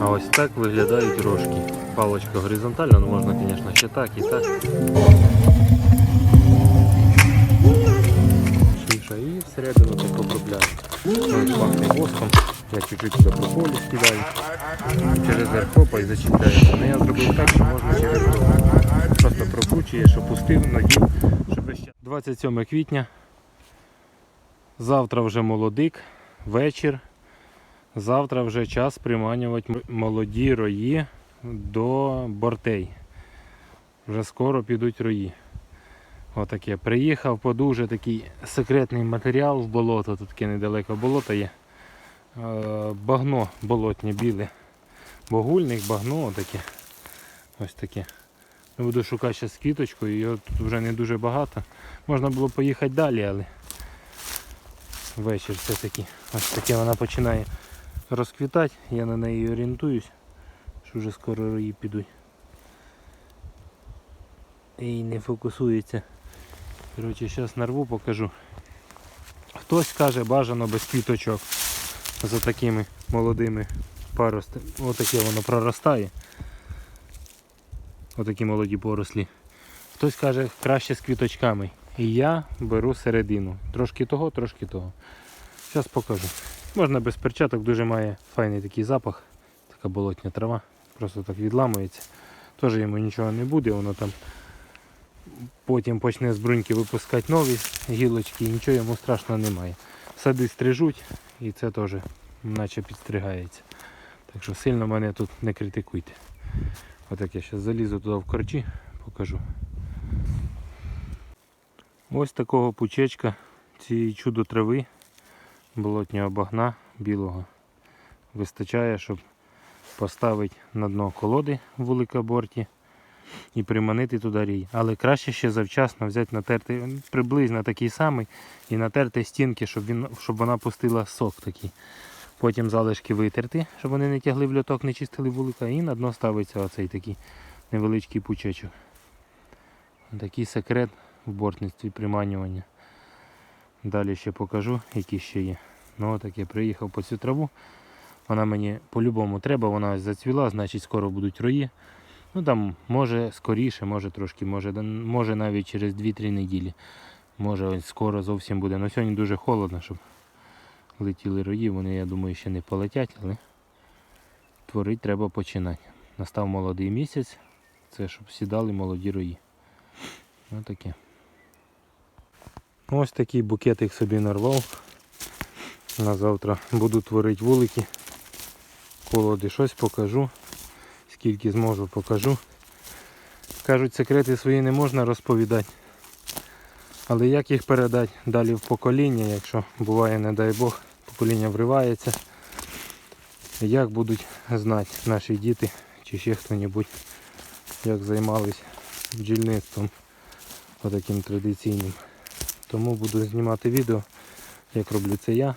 А ось так виглядають рожки. Палочка горизонтальна, ну можна, звісно, ще так і так. Шиша і всередину так обробляю. Пахне воском. Я чуть-чуть сюди прополі скидаю. Через верх хопа і зачіпляється. Ну я зробив так, що можна через. Просто прокручує, що пустив, надів, щоб ще. 27 квітня. Завтра вже молодик, вечір. Завтра вже час приманювати молоді рої до бортей. Вже скоро підуть рої. Отаке. Приїхав по дуже такий секретний матеріал в болото. Тут таке недалеко болото є. Е, Багно болотнє біле. Богульник, багно отаке. Ось таке. Буду шукати ще з квіточкою, його тут вже не дуже багато. Можна було поїхати далі, але вечір все-таки. Ось таке вона починає розквітати, я на неї орієнтуюсь, що вже скоро рої підуть. І не фокусується. Коротше, зараз нарву покажу. Хтось каже бажано без квіточок за такими молодими паростами. Отаке воно проростає. Отакі молоді порослі. Хтось каже краще з квіточками. І я беру середину. Трошки того, трошки того. Зараз покажу. Можна без перчаток, дуже має файний такий запах. Така болотня трава. Просто так відламується. Теж йому нічого не буде, воно там потім почне з бруньки випускати нові гілочки і нічого йому страшного немає. Сади стрижуть і це теж наче підстригається. Так що сильно мене тут не критикуйте. Отак я зараз залізу туди в корчі, покажу. Ось такого пучечка цієї чудо трави болотнього багна білого вистачає, щоб поставити на дно колоди в великоборті і приманити туди рій. Але краще ще завчасно взяти натерти приблизно такий самий і натерти стінки, щоб, він, щоб вона пустила сок такий. Потім залишки витерти, щоб вони не тягли в льоток, не чистили вулика, і на дно ставиться оцей такий невеличкий пучечок. Такий секрет в бортництві приманювання. Далі ще покажу, які ще є. Ну так я приїхав по цю траву. Вона мені по-любому треба, вона зацвіла, значить скоро будуть рої. Ну там може скоріше, може трошки, може, може навіть через 2-3 неділі. Може ось скоро зовсім буде. Ну сьогодні дуже холодно, щоб летіли рої. Вони, я думаю, ще не полетять, але творити треба починати. Настав молодий місяць, це щоб сідали молоді рої. Ось таке. Ось такий букетик собі нарвав. На завтра буду творити вулики. Колоди щось покажу. Скільки зможу покажу. Кажуть, секрети свої не можна розповідати. Але як їх передати далі в покоління, якщо буває, не дай Бог, покоління вривається. Як будуть знати наші діти чи ще хто-небудь, як займались бджільництвом отаким традиційним. Тому буду знімати відео, як роблю це я.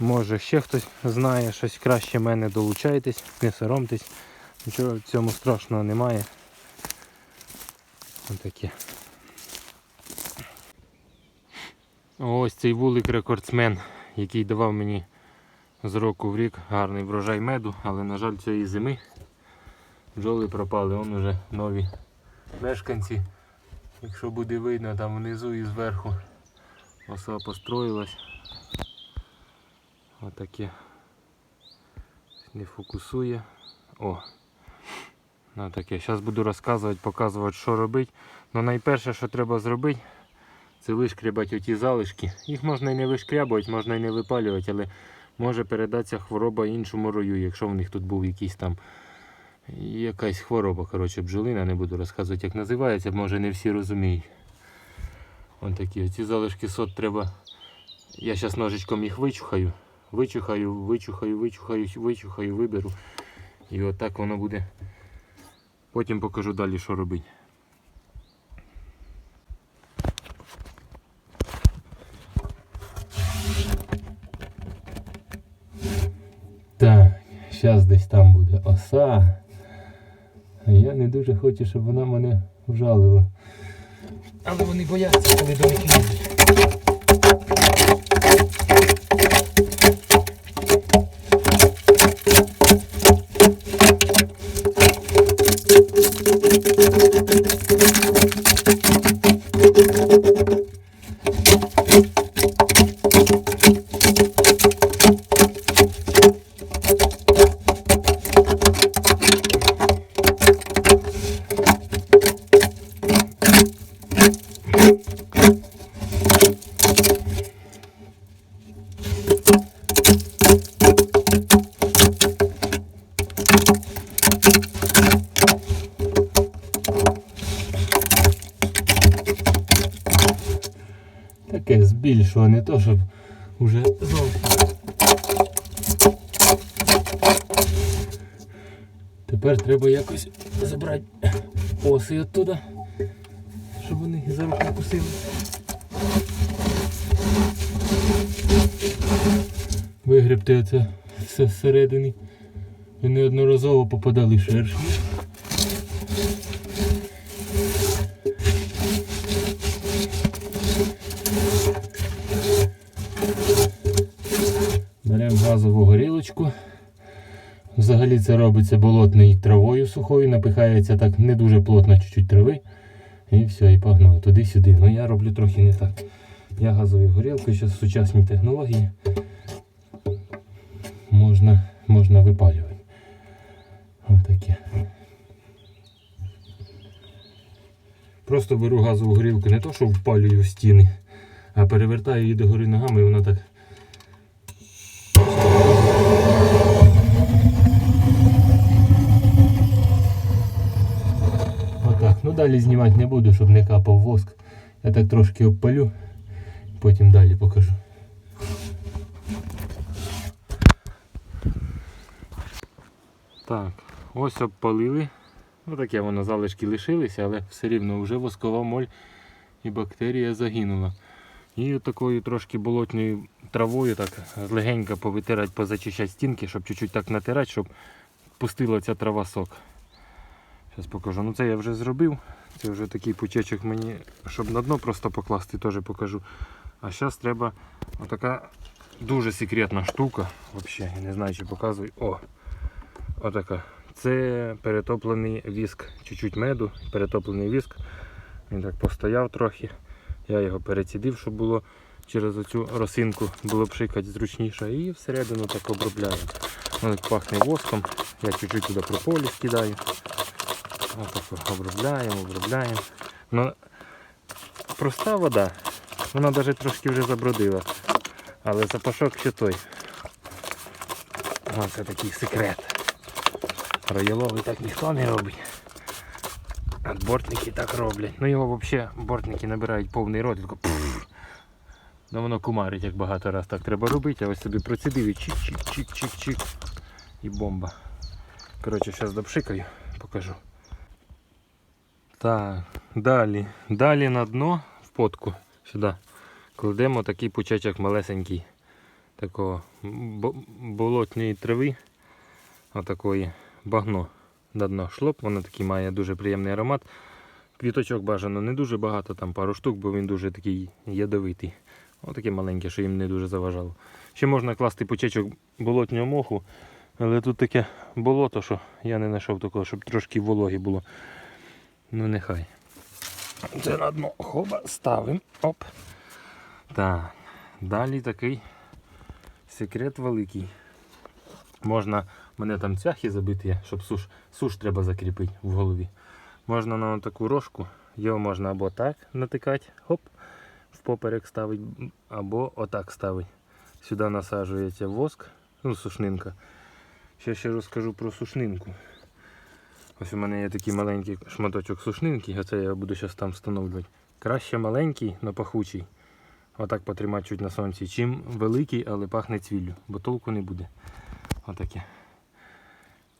Може ще хтось знає щось краще мене, долучайтесь, не соромтесь. Нічого в цьому страшного немає. Отаке. Ось цей вулик рекордсмен, який давав мені з року в рік гарний врожай меду, але на жаль цієї зими бджоли пропали, он уже нові мешканці. Якщо буде видно там внизу і зверху оса построїлась. Отаке. Не фокусує. О. Ну, таке. Зараз буду розказувати, показувати, що робити. Ну найперше, що треба зробити, це вишкрябати оті залишки. Їх можна і не вишкрябувати, можна і не випалювати, але може передатися хвороба іншому рою, якщо в них тут був якийсь там якась хвороба, коротше, бджолина, не буду розказувати, як називається, може не всі розуміють. Ось такі. Оці залишки сот треба. Я зараз ножичком їх вичухаю. Вичухаю, вичухаю, вичухаю, вичухаю, виберу. І отак воно буде. Потім покажу далі, що робити. Так, зараз десь там буде оса. Я не дуже хочу, щоб вона мене вжалила. Але вони бояться, коли до них їдуть. Хорошо, а не то, щоб уже зовсім. Тепер треба якось забрати оси оттуда, щоб вони за руку кусили. Вигребти оце все всередині. І неодноразово попадали шершні. Газову горілочку. Взагалі це робиться болотною травою сухою, напихається так не дуже плотно чуть-чуть трави. І все, і погнав туди-сюди. Ну я роблю трохи не так. Я газовою горілкою, зараз сучасні технології. Можна, можна випалювати. Отаке. Просто беру газову горілку не то, що впалюю стіни, а перевертаю її догори ногами і вона так далі знімати не буду, щоб не капав воск. Я так трошки обпалю, потім далі покажу. Так, ось обпалили. Ну таке воно залишки лишилися, але все рівно вже воскова моль і бактерія загинула. І такою трошки болотною травою так легенько повитирати, позачищати стінки, щоб чуть-чуть так натирати, щоб пустила ця трава сок. Зараз покажу. Ну це я вже зробив. Це вже такий пучечок мені, щоб на дно просто покласти, теж покажу. А зараз треба отака дуже секретна штука. Взагалі, я не знаю, чи показую. О! Отака. Це перетоплений віск. Чуть-чуть меду, перетоплений віск. Він так постояв трохи. Я його перецідив, щоб було через оцю росинку було пшикати зручніше. І всередину так обробляю. Воно пахне воском. Я чуть-чуть туди прополіс кидаю. Отак обробляємо, обробляємо. Ну, проста вода. Вона навіть трошки вже забродила. Але запашок ще той. Оце такий секрет. Рояловий так ніхто не робить. А бортники так роблять. Ну його взагалі бортники набирають повний рот. Ну воно кумарить як багато раз так треба робити, а ось собі процідив і чик-чик-чик-чик-чик. І бомба. Коротше, зараз допшикаю, покажу. Так, далі. Далі на дно в потку сюди кладемо такий пучечок малесенький такого бо- болотної трави. Отакої багно на дно шлоп, воно такий має дуже приємний аромат. Квіточок бажано не дуже багато, там пару штук, бо він дуже такий ядовитий. Отаке маленьке, що їм не дуже заважало. Ще можна класти пучечок болотнього моху, але тут таке болото, що я не знайшов такого, щоб трошки вологі було. Ну нехай. Це на дно хоба ставимо. Оп. Так. Далі такий секрет великий. Можна, мене там цвяхи забиті, щоб суш, суш треба закріпити в голові. Можна на таку рожку, його можна або так натикати, хоп, в поперек ставить, або отак ставить. Сюди насаджується воск, ну сушнинка. Ще ще розкажу про сушнинку. Ось у мене є такий маленький шматочок сушнинки, оце я буду зараз там встановлювати. Краще маленький, але пахучий. Отак потримати чуть на сонці. Чим великий, але пахне цвіллю, бо толку не буде. Отаке.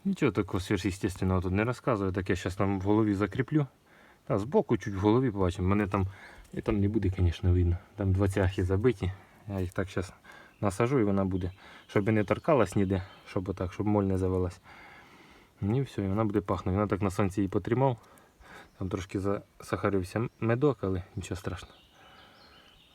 Нічого такого сверхъестественного тут не розказую. Таке зараз там в голові закріплю. Та збоку чуть в голові побачимо. Мене там і там не буде, звісно, видно. Там два цяхи забиті. Я їх так зараз насажу і вона буде. Щоб і не торкалась ніде, щоб отак, щоб моль не завелась. І все, і вона буде пахнути. Вона так на сонці її потримав. Там трошки засахарився медок, але нічого страшного.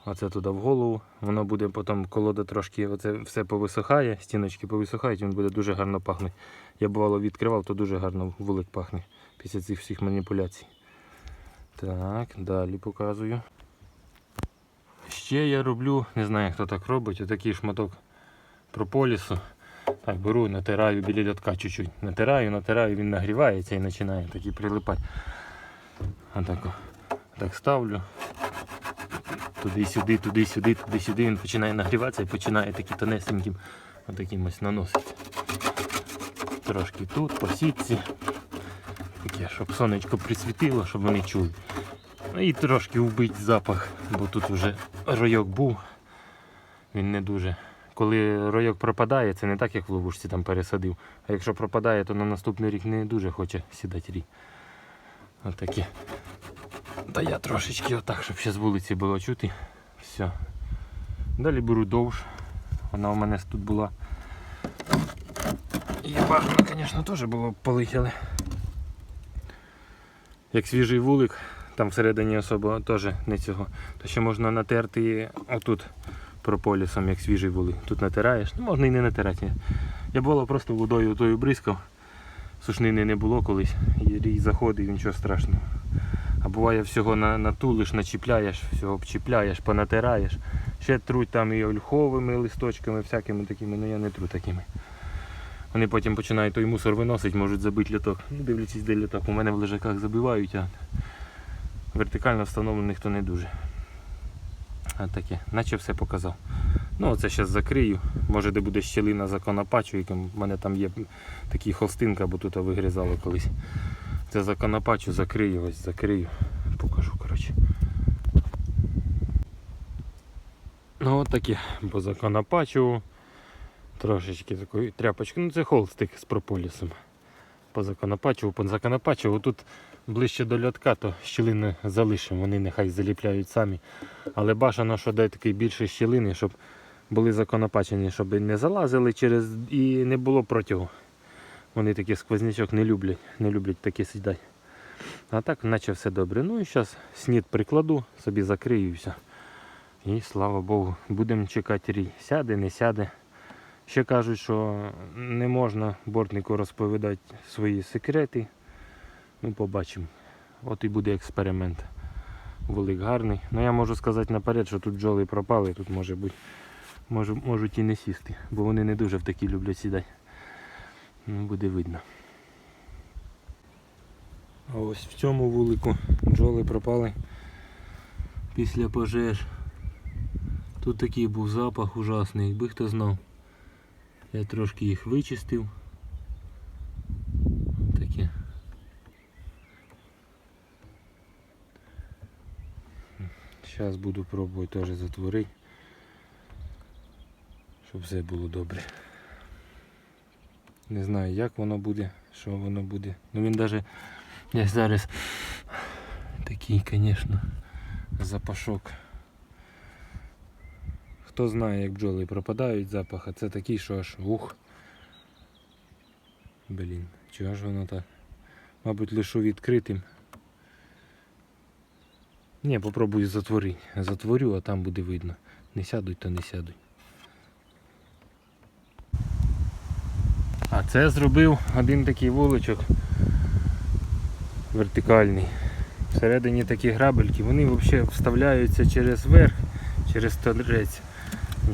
Оце туди в голову. Воно буде потім колода трошки оце все повисохає, стіночки повисохають, він буде дуже гарно пахнути. Я бувало відкривав, то дуже гарно вулик пахне після цих всіх маніпуляцій. Так, далі показую. Ще я роблю, не знаю хто так робить, отакий шматок прополісу. Так, беру, натираю біля льотка чуть-чуть. Натираю, натираю, він нагрівається і починає такі прилипати. Отак, о. так ставлю. Туди-сюди, туди-сюди, туди-сюди. Він починає нагріватися і починає такі тонесеньким отаким ось наносити. Трошки тут, по сітці. Таке, щоб сонечко присвітило, щоб вони чули. Ну і трошки вбити запах, бо тут вже ройок був. Він не дуже. Коли ройок пропадає, це не так, як в ловушці там пересадив. А якщо пропадає, то на наступний рік не дуже хоче сідати рій. Отакі. Та я трошечки отак, щоб ще з вулиці було чути. Все. Далі беру довж. Вона у мене тут була. І бажано, звісно, теж було полетіли. Як свіжий вулик, там всередині особо теж не цього. То ще можна натерти отут прополісом, як свіжий вулик. Тут натираєш, ну можна і не натирати. Я було просто водою тою бризкав. Сушнини не було колись. Рій заходив, нічого страшного. А буває всього на, натулиш, начіпляєш, всього обчіпляєш, понатираєш. Ще труть там і ольховими листочками, всякими такими, ну я не тру такими. Вони потім починають той мусор виносити, можуть забити літок. Ну, дивлячись, де літок. У мене в лежаках забивають, а вертикально встановлених то не дуже. Таке, наче все показав. Ну, оце зараз закрию. Може, де буде щілина законопачу, яким в мене там є такий холстинка, бо тут вигрізало колись. Це законопачу, закрию, ось закрию. Покажу, коротше. Ну от таке, бо законопачу. Трошечки такої тряпочки. Ну це холстик з прополісом. Позаконопачував, позаконопачував. Тут ближче до льотка, то щілини залишимо, вони нехай заліпляють самі. Але бажано, що дай такий більше щілини, щоб були законопачені, щоб не залазили через і не було протягу. Вони такий сквознячок не люблять, не люблять такі сідати. А так, наче все добре. Ну і зараз снід прикладу, собі закрию і. І слава Богу, будемо чекати рій. Сяде, не сяде. Ще кажуть, що не можна бортнику розповідати свої секрети. Ну, побачимо. От і буде експеримент. Велик гарний. Ну я можу сказати наперед, що тут бджоли пропали, тут може бути, може, можуть і не сісти, бо вони не дуже в такі люблять сідати. Ну, буде видно. А ось в цьому вулику бджоли пропали після пожеж. Тут такий був запах ужасний, якби хто знав. Я трошки їх вичистив. Таке. Зараз буду пробувати теж затворити, щоб все було добре. Не знаю як воно буде, що воно буде. Ну він навіть я зараз такий, звісно, запашок. Хто знає, як бджоли пропадають запах, а це такий, що аж ух. Блін, чого ж воно так? Мабуть, лишу відкритим. Ні, попробую затворити. Затворю, а там буде видно. Не сядуть, то не сядуть. А це зробив один такий вуличок вертикальний. Всередині такі грабельки, вони взагалі вставляються через верх, через торець.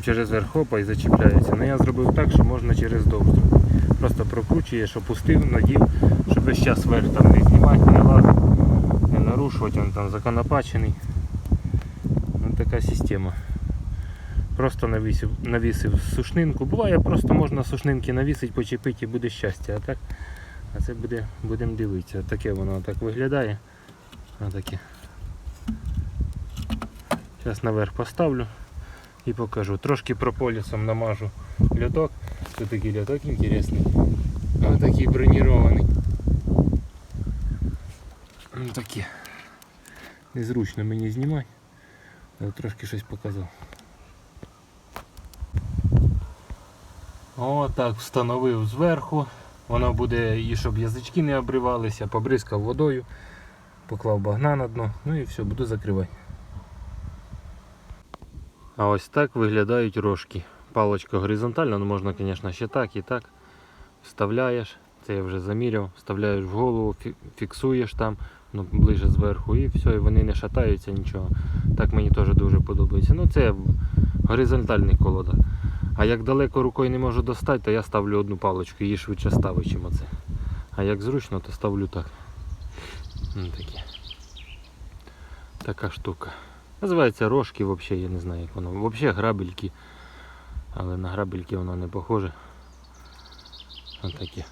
Через верх хопа і зачіпляються. Ну я зробив так, що можна через довж зробити. Просто прокручуєш, опустив, надів, щоб весь час верх там не знімати, не лазити, не нарушувати, він там законопачений. Ось така система. Просто навісив, навісив сушнинку. Буває, просто можна сушнинки навісити, почепити і буде щастя. А так, а це буде, будемо дивитися. Таке воно так виглядає. Отаке. Зараз наверх поставлю і покажу. Трошки прополісом намажу льоток. Тут такий льоток інтересний. Ось такий бронірований. Ну такі. Незручно мені знімати. Але трошки щось показав. О, так встановив зверху. Воно буде і щоб язички не обривалися, побризкав водою, поклав багна на дно, ну і все, буду закривати. А ось так виглядають рожки. Палочка горизонтальна, ну можна, звісно, ще так і так. Вставляєш, це я вже заміряв, вставляєш в голову, фіксуєш там, ну, ближе зверху і все, і вони не шатаються нічого. Так мені теж дуже подобається. Ну це в горизонтальних колодах. А як далеко рукою не можу достати, то я ставлю одну палочку, її швидше ставить, чим оце. А як зручно, то ставлю так. Такі. Така штука. Називається рожки взагалі, я не знаю як воно. Взагалі грабельки. Але на грабельки воно не похоже. Отакі.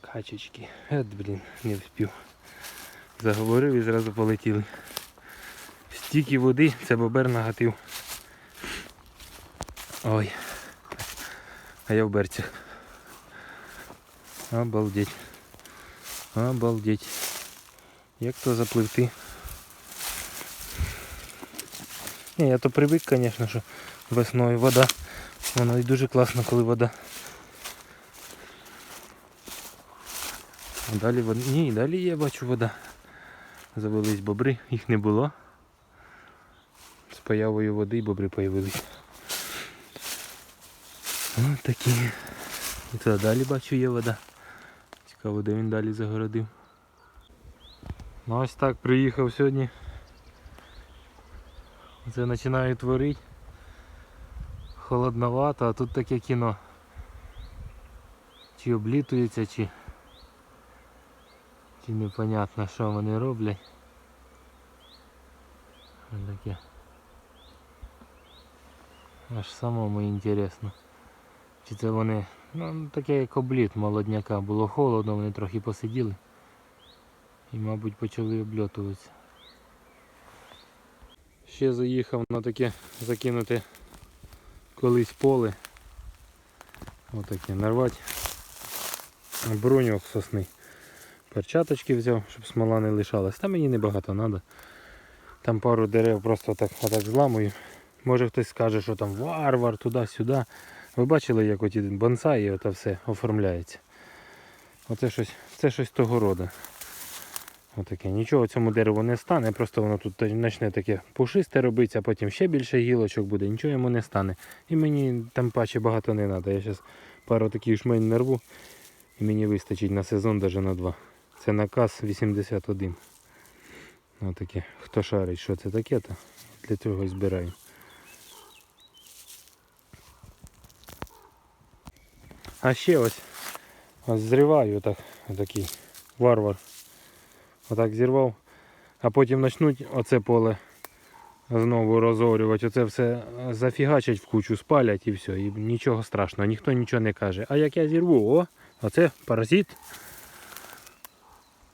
Качечки. Ет, блін, не вспів. Заговорив і зразу полетіли. Тільки води, це бобер нагатив. Ой. А я в берцях. Обалдеть. Обалдеть. Як то запливти? Ні, я то привик, звісно, що весною вода. Воно і дуже класно, коли вода. Далі вода. Ні, далі я бачу вода. Завелись бобри, їх не було. З появою води бобри появились. Ось такі. І це далі бачу є вода. Цікаво, де він далі загородив. Ну ось так приїхав сьогодні. Це починаю творити. Холодновато, а тут таке кіно. Чи облітується, чи, чи непонятно що вони роблять. Таке. Аж самому інтересно. Чи це вони, ну таке як обліт молодняка, було холодно, вони трохи посиділи. І мабуть почали обльотуватися. Ще заїхав на таке закинути колись поле. Отаке нарвати. Бруньок сосни. Перчаточки взяв, щоб смола не лишалась. Та мені небагато треба. Там пару дерев просто так, отак зламую. Може хтось скаже, що там варвар, туди-сюди. Ви бачили, як оті бонсаї ото все оформляється. Оце щось, це щось того роду. Отаке. Нічого цьому дереву не стане, просто воно тут почне таке пушисте робиться, а потім ще більше гілочок буде, нічого йому не стане. І мені там паче багато не треба. Я зараз пару таких жмень нарву і мені вистачить на сезон навіть на два. Це наказ 81. Отаке. Хто шарить, що це таке, то для цього і збираю. А ще ось, ось зриваю так, такий варвар. Отак зірвав. А потім почнуть оце поле знову розорювати. Оце все зафігачать в кучу, спалять і все. І нічого страшного, ніхто нічого не каже. А як я зірву, о, оце паразит.